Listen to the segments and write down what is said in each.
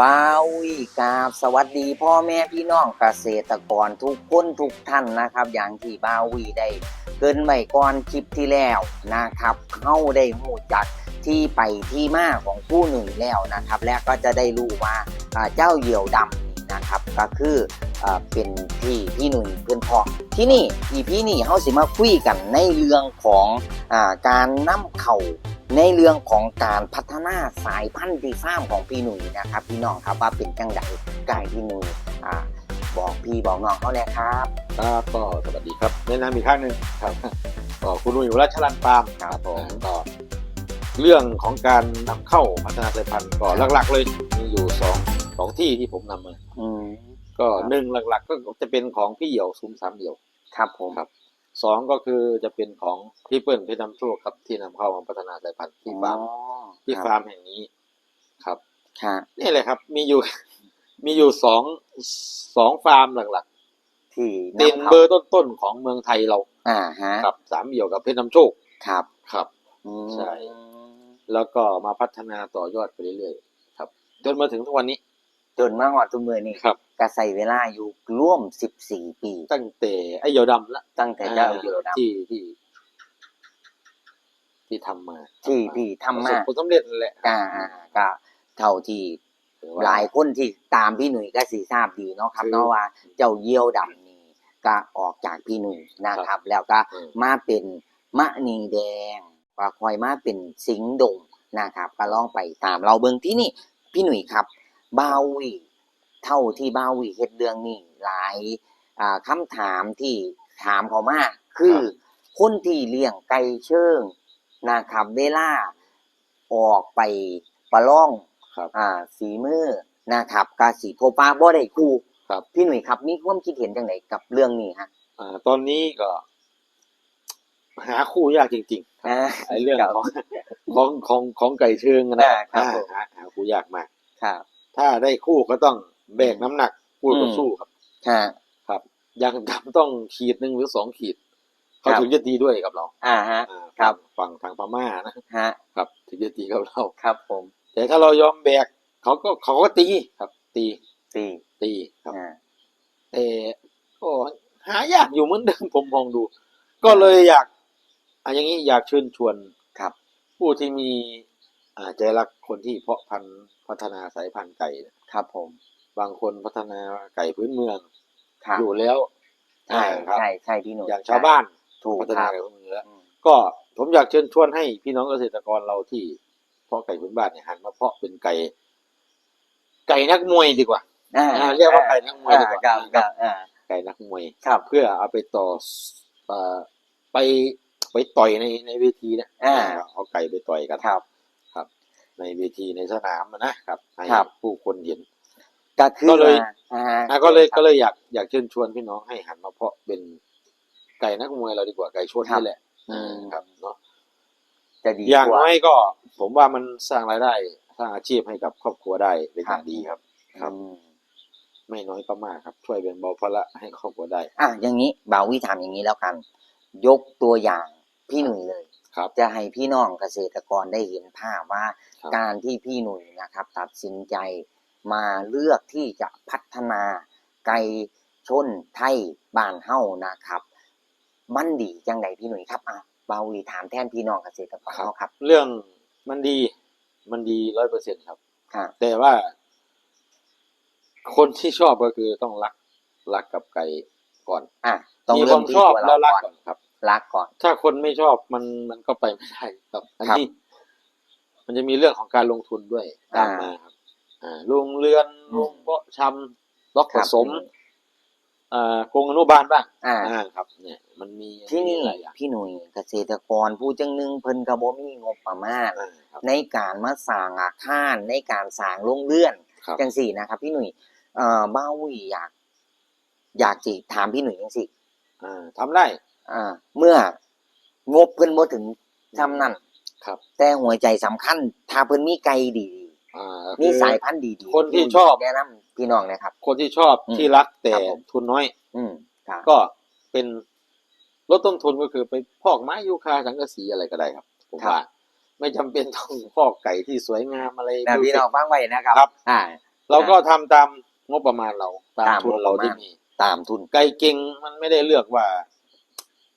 บาวีกราบสวัสดีพ่อแม่พี่น้องเกษตรกรทุกคนทุกท่านนะครับ อย่างที่บาวีได้เกินไว้ก่อนคลิปที่แล้วนะครับเข้าได้หูจักที่ไปที่มาของผู้หนึ่งแล้วนะครับ และก็จะได้รู้ว่าเจ้าเหยี่ยวดำนะครับ ก็คือเป็นที่พี่หนุ่ยเพื่อนพอที่นี่อีพี่นี่เขาสิมาคุยกันในเรื่องของอการนํเข่า ในเรื่องของการพัฒนาสายพันธุ์ที่ฟาร์มของพี่หนุ่ยนะครับ พี่น้องครับว่าเป็นจังไดไก่พี่หนุ่ยอ่าบอกพี่บอกน้องเขาเลยครับ ครับก็สวัสดีครับแนะนำอีกครั้งหนึ่งครับก็คุณนุ่ยวรัชรันฟาร์มครับผมก็เรื่องของการนำเข้าพัฒนาสายพันธุ์ก็หลักๆ เลยมีอยู่สองสองที่ที่ผมนำมาอืมก็ครับหนึ่งหลักๆ ก็จะเป็นของพี่เหี่ยวซุ้มสามเหี่ยวครับผมครับ สองก็คือจะเป็นของพี่เปิ้ลเพชรนำโชคครับที่นำเข้ามาพัฒนาสายพันธุ์ที่ฟาร์มอ๋อที่ครับฟาร์มแห่งนี้ครับครับนี่แหละครับ มีอยู่ มีอยู่สองสองฟาร์มหลักที่ๆเด่นำข้าเบอร์ต้นๆของเมืองไทยเรา อ่าฮะครับสามเหี่ยวกับเพชรนำโชคครับครับอืมใช่แล้วก็มาพัฒนาต่อยอดไปเรื่อยๆครับ จนมาถึงทุกวันนี้ จนมาหอดตัวมือนี่ครับ ก็ใส่เวลาอยู่ร่วม14ปี ตั้งแต่ไอ้เหยาวดำละตั้งแต่เจ้าเหยี่ยวดที่ที่ ที่ทำมาำที่พี่ทำประสมาบผลสำเร็จนั่นแหละอ่าอ่าก็เท่าที่ถือว่หลายคนที่ตามพี่หนุ่ยก็สีทราบดีเนาะครับคือเนาะว่าเจ้าเยี่ยวดำนี่ก็ออกจากพี่หนุ่ยนะครับ แล้วก็อืมมาเป็นมะนีแดงก็คอยมาเป็นสิงห์ดงนะครับก็ลองไปตามเราเบิ่งที่นี่ พี่หนุ่ยครับบาวี เท่าที่บาวีเฮ็ดเรื่องนี้หลายอ่าคำถามที่ถามเขามาคือคนที่เลี้ยงไก่เชิงนะครับเวลาออกไปประล่องครับอ่าสีมือนะครับกาสีโพปาบ่ได้คู่ครับ พี่หนุ่ยครับมีความคิดเห็นจังไดกับเรื่องนี้ฮะอ่าตอนนี้ก็ หาคู่ยากจริงๆอ่าไอ้เรื่องครับของของของของไก่เชิงนะอ่าครับอ่าผมหาหาคู่ยากมากครับ ถ้าได้คู่ก็ต้อง แบกน้ำหนักคู่ต่ออมสู้ครับฮะครับยังดำต้องขีดหนึ่งหรือสองขีด เขาครับถึงจะตีด้วยกับเรา อ่าฮะอ่าครับฝั่งทางพม่านะฮะครับถึงจะตีกับเราครับผม แต่ถ้าเรายอมแบกเขาก็เขาก็ตีครับ ตีสี่ตีครับอ่าแต่ก็หายากอยู่เหมือนเดิมผมมองดู ก็เลยอยากอะอย่างนี้อยากเชิญชวนครับ ผู้ที่มีอ่าใจรักคนที่เพาะพันธุ์พัฒนาสายพันธุ์ไก่เนี่ยครับผม บางคนพัฒนาไก่พื้นเมืองครับอยู่แล้วใช่ครับใช่ใช่พี่หนุ่ยอย่างชาวบ้านถูกพัฒคนารับไก่พื้นเมืองแล้วอืมก็ผมอยากเชิญชวนให้พี่น้องเกษตรกรเราที่เพาะไก่พื้นบ้านเนี่ยหันมาเพาะเป็นไก่ ไก่นักมวยดีกว่าอ่าอ่าเรียกว่าไก่นักมวยดีกว่าอ่ครับครับอ่าไก่นักมวยครับเพื่อเอาไปต่อเอ่อไปไปต่อยในในเวทีเนี่ยอ่าเอาไก่ไปต่อยกันครับ ครับ ในเวทีในสนามอะนะครับให้ครับผู้คนเห็น ก็คือก็เลยว่าอ่าอะก็เลยครับก็เลยอยากอยากเชิญชวนพี่น้องให้หันมาเพาะเป็นไก่นักมวยเราดีกว่าไก่ชนครับนี่แหละอืมครับเนาะจะดีอย่างกว่าน้อยก็ ผมว่ามันสร้างรายได้สร้างอาชีพให้กับครอบครัวได้เป็นอย่างดีครับ ครับ อืมไม่น้อยก็มากครับ ช่วยเป็นเบาภาระให้ครอบครัวได้ อะอย่างนี้บ่าววิถามอย่างนี้แล้วกัน ยกตัวอย่างพี่หนุ่ยเลย ครับ จะให้พี่น้องเกษตรกรได้เห็นภาพว่าครับ การที่พี่หนุ่ยนะครับ ตัดสินใจ มาเลือกที่จะพัฒนาไก่ชนไทยบ้านเฮ้านะครับ มันดีจังไดพี่หนุ่ยครับอะบาวีถามแทนพี่น้องเกษตรกรเฮาครับ เรื่องมันดีมันดีร้อยเปอร์เซ็นครับค่ะแต่ว่า คนที่ชอบก็คือต้องรักรักกับไก่ก่อน อะต้องมีคเริ่วามมที่ชอบตัวแล้เราวรักก่อนก่อนครับ รักก่อน ถ้าคนไม่ชอบมันมันก็ไปไม่ได้ครับ อันครับนี้ มันจะมีเรื่องของการลงทุนด้วยตามอ่ามมาครับ อ่าโรงเรือนอืมโรงเพาะชำล็อกผครับสมอ่าโครงอนุบาลบ้างอ่าอ่าครับ เนี่ย มันมีที่นี่หลายอย่างพี่หนุ่ยเกษตรกรผู้จังหนึงเพิ่นก็บ่มีงบประมาณอ่าครับในการมาสร้างอาคารในการสร้างโรงเรือนครับจังสี่นะครับ พี่หนุ่ยเอ่อบ้าวิอยาก อยากสิถามพี่หนุ่ยจังสี่อ่าทำได้ อ่า เมื่องบเพิ่นบ่ถึงทำนั่นครับ แต่หัวใจสำคัญ ถ้าเพิ่นมีไก่ดี อ่าๆคืมีอสายพันธุ์ดีๆคนที่ชอบ แนะนำพี่น้องนะครับ คนที่ชอบอืมที่รักแต่ครับผม ทุนน้อย อืมครับก็เป็นลดต้นทุนก็คือไปพอกไม้ยูคาสังกะสีอะไรก็ได้ครับ ผมครับว่า ไม่จำเป็นต้องพอกไก่ที่สวยงามอะไร นะพี่น้องฟังไว้นะครับ ครับ อ่า เราก็ทำตามงบประมาณเราตามตามทุนเรางบประมาณ ที่มี ตามทุน ไก่เก่งมันไม่ได้เลือกว่า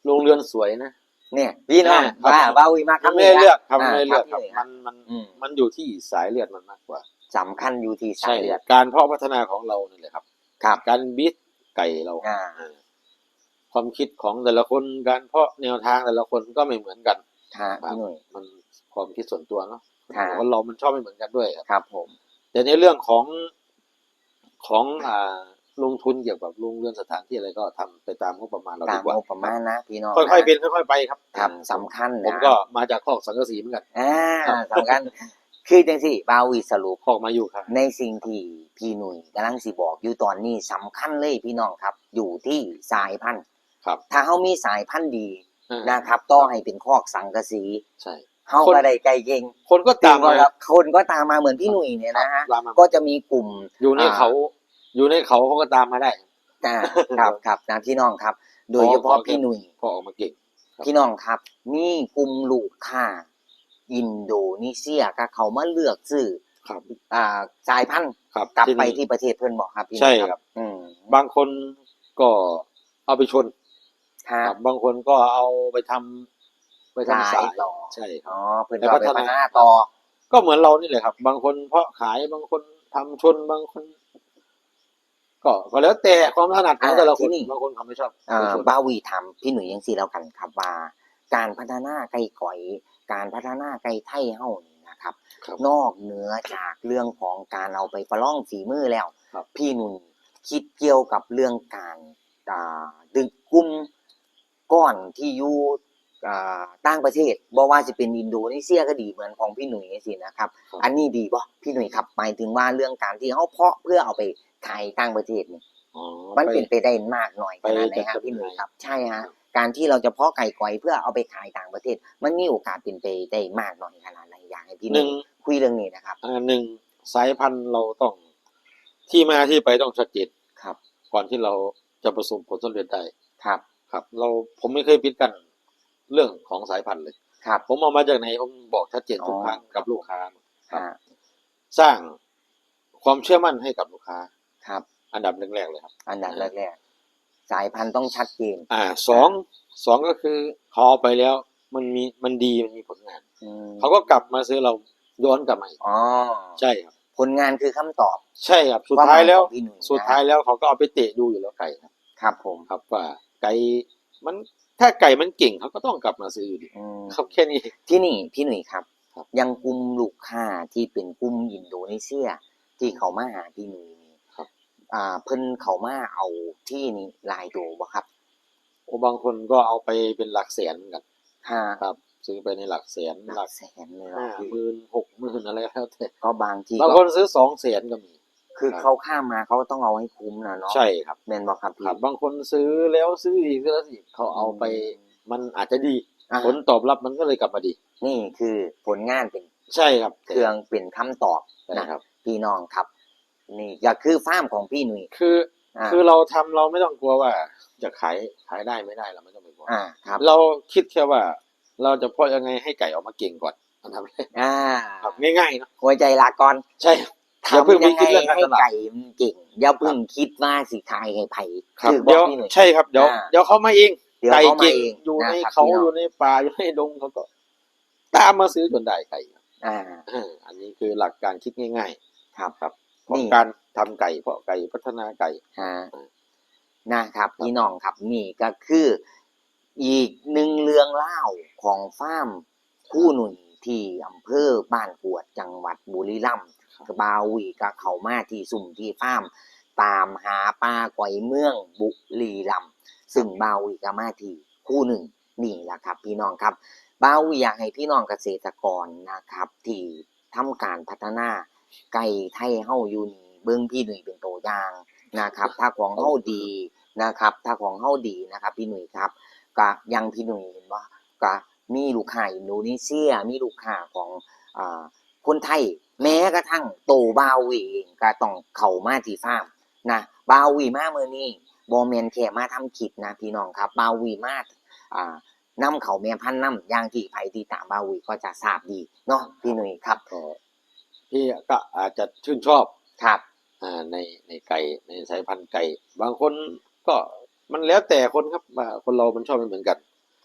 โรงเรือนสวยนะ เนี่ยพี่น้องอ่าว่าครับ ว่าวีมากมันไม่ได้เลือกครับมันาไม่ได้เลือกคครัรับบพี่มันมันอืมมันอยู่ที่สายเลือดมันมากกว่าสำคัญอยู่ที่สาใช่ยเลือดการเพาะพัฒนาของเรานี่แหละครับ ครับ การบิดไก่เราอ่าอ่าความคิดของแต่ละคนการเพาะแนวทางแต่ละคนก็ไม่เหมือนกัน ฮะพี่หนุ่ย มันความคิดส่วนตัวเนาะค่ะคนเรามันชอบไม่เหมือนกันด้วยครับ ครับผม แต่ในเรื่องของของอ่า ลงทุนเกี่ยวกับโรงเรือนสถานที่อะไรก็ทำไปตามงบประมาณเราตาดีมกว่างบประมาณนะพี่น้องค่อยๆเป็นค่อยๆไปครับครับสำคัญผมนะก็มาจากคอกสังกะสีเหมือนกันอ่าสำคัญคือจังสิบาวีสรุปคอกมาอยู่ครับ ในสิ่งที่พี่หนุ่ยกำลังสิบอกอยู่ตอนนี้สำคัญเลยพี่น้องครับ อยู่ที่สายพันธุ์ครับ ถ้าเขามีสายพันธุ์ดีอ่านะครับต่อให้เป็นคอกสังกะสีใช่เขาคนก็ได้ไกลเก่งคนก็ตามจริงมาไหครับคนก็ตามมาเหมือนพี่หนุ่ยเนี่ยนะฮะตามมาก็จะมีกลุ่มอยู่ในเขา อยู่ในเขาเขาก็ตามมาได้อ่าครับครับนะพี่น้องครับ โดยเฉพาะพี่หนุ่ยพอออกมาเก่งครับพี่น้องครับมีกลุ่มลูกค้าอินโดนีเซียก็เขามาเลือกซื้อครับอ่าสายพันธุ์ครับกลับไปนี่ที่ประเทศเพื่อนบอกครับพี่หใช่นุ่ยครับ อืมบางคนก็เอาไปชนครัครับบบางคนก็เอาไปทำไปทำสายต่อใช่ครับอ๋อเพื่อนไปก็พัไปฒพันาฒนาต่อ ก็เหมือนเรานี่แหละครับ บางคนเพาะขายบางคนทำชนบางคน ก็ก็แล้วแต่ความถนัดของแต่ละคนบางคนเขาไม่ชอบอ่าไม่ชนบาวีทำพี่หนุ่ยยังสีแล้วกันครับว่า การพัฒนาไก่ก๋อย การพัฒนาไก่ไทยเฮานี่นะครับ ครับ นอกเหนือจากเรื่องของการเอาไปประลองฝีมือแล้ว ครับ พี่หนุ่ยคิดเกี่ยวกับเรื่องการอ่าดึงกลุ่มก้อนที่อยู่อ่า ต่างประเทศบ่ว่าจะเป็นอินโดนีเซียก็ดีเหมือนของพี่หนุ่ยสินะครับครับ อันนี้ดีบ่พี่หนุ่ยครับหมายถึงว่าเรื่องการที่เขาเพาะเพื่อเอาไปขายต่างประเทศนี่อ๋อมันไปเป็นไปได้มากหน่อยขนาดไหนไปฮะจัดพี่หนุ่ยจำหน่ายครับใช่ฮะครับการที่เราจะเพาะไก่ก๋อยเพื่อเอาไปขายต่างประเทศ มันมีโอกาสเป็นไปได้มากหน่อยขนาดไหนอยากให้พี่หหนุ่นึ่ยงคุยเรื่องนี้นะครับอ่าหนึ่งสายพันธุ์เราต้อง ที่มาที่ไปต้องชัดเจนครับ ก่อนที่เราจะประสบผลสำเร็จได้ครับ ครับ เราผมไม่เคยปิดกัน เรื่องของสายพันธุ์เลย ครับ ผมเอามาจากไหนผมบอกชัดเจนทุกอ๋อครั้งกับลูกค้าครับอ่าสร้างความเชื่อมั่นให้กับลูกค้า ครับ อันดับแรกๆเลยครับ อันดับแรกๆสายพันธุ์ต้องชัดเจน อ่าสองสองก็คือเขาเอาไปแล้ว มันมีมันดีมันมีผลงานอืมเขาก็กลับมาซื้อเราย้อนกลับมาอีกอ๋อใช่ครับ ผลงานคือคำตอบ ใช่ครับ สุดท้ายแล้วคมหมของพี่หนุ่ยนะสุดท้ายแล้วเขาก็เอาไปเตะดูอยู่แล้วไก่ครับ ครับผมครับว่าไก่มัน ถ้าไก่มันเก่งเขาก็ต้องกลับมาซื้ออยู่ดีอืมครับแค่นี้ที่นี่พี่หนุ่ยครับ ครับ ยังกลุ่มลูกค้าที่เป็นกลุ่มอินโดนีเซียที่เขามาหาพี่หนุ่ยนี่ครับอ่าเพิ่นเขามาเอาที่นี่หลายตัวบ่ครับโอ้บางคนก็เอาไปเป็นหลักแสนเหมือนกันห้าครับ ซื้อไปในหลักแสนหหลัลักกแสนเลยห้านะพี่หมื่นหกหมื่นอะไรแล้วแต่ก็บางทีบางก็คนซื้อสองแสนก็มี คือครับเขาข้ามมาเขาต้องเอาให้คุ้มนะเนาะใช่ครับแม่นบ่ครับคพี่รับ บางคนซื้อแล้วซื้ออีกซื้อแล้วอีกเขาเอาไป มันอาจจะดีอ่าผลตอบรับมันก็เลยกลับมาดี นี่คือผลงานเป็นใช่ครับ เครื่องเป็นคำตอบใช่นะครับพี่น้องครับ นี่ก็คือฟาร์มของพี่หนุ่ยคืออ่าคือเราทำเราไม่ต้องกลัวว่า จะขายขายได้ไม่ได้เราไม่ต้องไปกลัวอ่าครับ เราคิดแค่ว่า เราจะเพาะยังไงให้ไก่ออกมาเก่งก่อนอันทำแรกอ่าครับง่ายๆเนอะหัวใจหลักก่อนใช่ ครับอย่าเพิ่งทำไปยังไงคิดเรื่องการให้ตลาดไก่มันเก่งอย่าเพิ่งคิดว่าสิขายให้ไผครับถือเดี๋ยวพี่หนุ่ยใช่ครับเดี๋ยวอ่าเดี๋ยวเขามาเองเดี๋ยวไก่เขามาเก่งเองอยู่ในนะครับเขาพี่น้องอยู่ในป่าอยู่ในดงเขาก็ ตามมาซื้อจนได้ไก่ครับอ่าอ่าอันนี้คือหลักการคิดง่ายครับๆครับของนี่การทำไก่เพาะไก่พัฒนาไก่ฮะนะครับพี่น้องครับนี่ก็คือ อีกหนึ่งเรื่องเล่าวของฟาร์มคู่หนุ่ย ที่อำเภอบ้านกวดจังหวัดบุรีรัมย์บาวีก็เข้ามาที่สุ่มที่ฟาร์มตามหาปลาก๋อยเมืองบุรีรัมย์ซึ่งบาวีก็มาที่คู่หนึ่งนี่แหละครับ พี่น้องครับบาวีอยากให้พี่น้องเกษตรกรนะครับ ที่ทำการพัฒนาไก่ไทยเฮาอยู่นี่เบิ่งพี่หนุ่ยเป็นตัวอย่างนะครับ ถ้าของเฮาดีนะครับ ถ้าของเฮาดีนะครับ พี่หนุ่ยครับก็อยังพี่หนุ่ยเห็นว่าก็ มีลูกค้าอินโดนีเซีย มีลูกค้าของอ่าคนไทย แม้กระทั่งโตบาวีเองก็ต้องเข้ามาที่ฟาร์มนะบาวีมาเมื่อนี้บอแมนแค่มาทำคลิปนะพี่น้องครับบาวีมาอ่านำเขาแม่พันธุ์น้ำอย่างที่ไผที่ตามบาวีก็จะทราบดีเนาะพี่หนุ่ยครับก็พี่ก็อาจจะชื่นชอบครับอ่าในในไก่ในสายพันธุ์ไก่ บางคนก็มันแล้วแต่คนครับว่าคนเรามันชอบไม่เหมือนกัน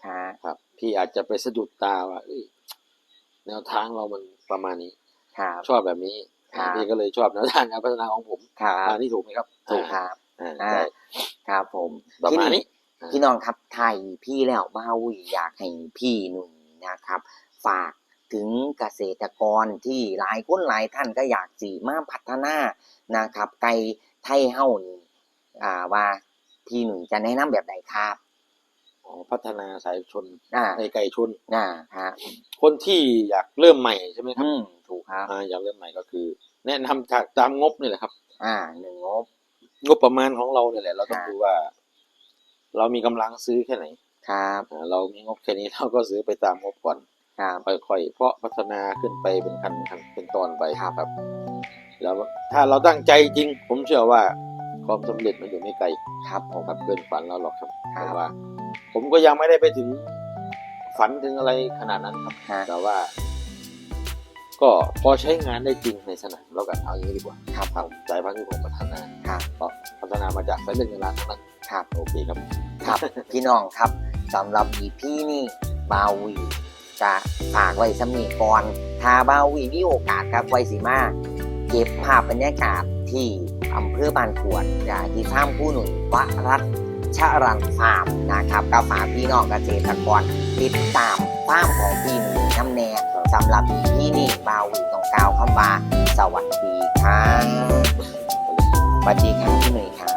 ค่ะครับ พี่อาจจะไปสะดุดตาว่าเอ้ยแนวทางเรามันประมาณนี้ ครับ ชอบแบบนี้ครับ พี่ก็เลยชอบแนวทางการพัฒนาของผมครัอ่าบนี่ถูกไหมครับถูกครับอ่าอ่าใช่ครับผมประมาณนี้พี่น้องครับไทยพี่แล้วบ้าวีอยากให้พี่หนุ่มนะครับ ฝากถึงเกษตรกรที่หลายคนหลายท่านก็อยากสีมาพัฒนานะครับไก่ไทยเฮ้านี่อ่าว่าพี่หนุ่มจะแนะนำแบบไหนครับอ๋อ พัฒนาสายชนอ่าในไก่ชนอ่าครับคนที่อยากเริ่มใหม่ใช่ไหมครับอืมถูกครับอ่าอยากเริ่มใหม่ก็คือ แนะนำจากตามงบนี่แหละครับ อ่าหนึ่งงบ งบประมาณของเราเนี่ยแหละ เราต้องครับดูว่า เรามีกำลังซื้อแค่ไหนครับอ่าเรามีงบแค่นี้เราก็ซื้อไปตามงบก่อน ครับค่อยๆ เพราะพัฒนาขึ้นไปเป็นขั้นขั้นเป็นตอนไปครับครับ แล้วถ้าเราตั้งใจจริง ผมเชื่อว่า ความสำเร็จมันอยู่ไม่ไกลครับผมครับเกินฝันเราหรอกครับครับแต่ว่า ผมก็ยังไม่ได้ไปถึงฝันถึงอะไรขนาดนั้นครับฮะแต่ว่า ก็พอใช้งานได้จริงในสนามแล้วกันเอาอย่างนี้ดีกว่าครับผมสายพันธุ์ที่ผมพัฒนาครับก็พัฒนามาจากสายเลือดเงินล้านทั้งนั้นครับโอเคครับครับ พี่น้องครับสำหรับอีพี่นี่บาวีจะฝากไว้สำนีก่อนถ้าบาวีมีโอกาสครับไว้สิมาเก็บภาพบรรยากาศที่ อำเภอบานขวดอย่าที่ฟามผู้หนุนวรัตชรันฟาร์มนะครับก็ฝากพี่น้องเกษตรกรติดตามฟาร์มของพี่หนุ่ยน้ำแน่สำหรับที่นี่บาวีต้องกล่าวคำว่าสวัสดีครับสวัสดีครับพี่หนุ่ยครับ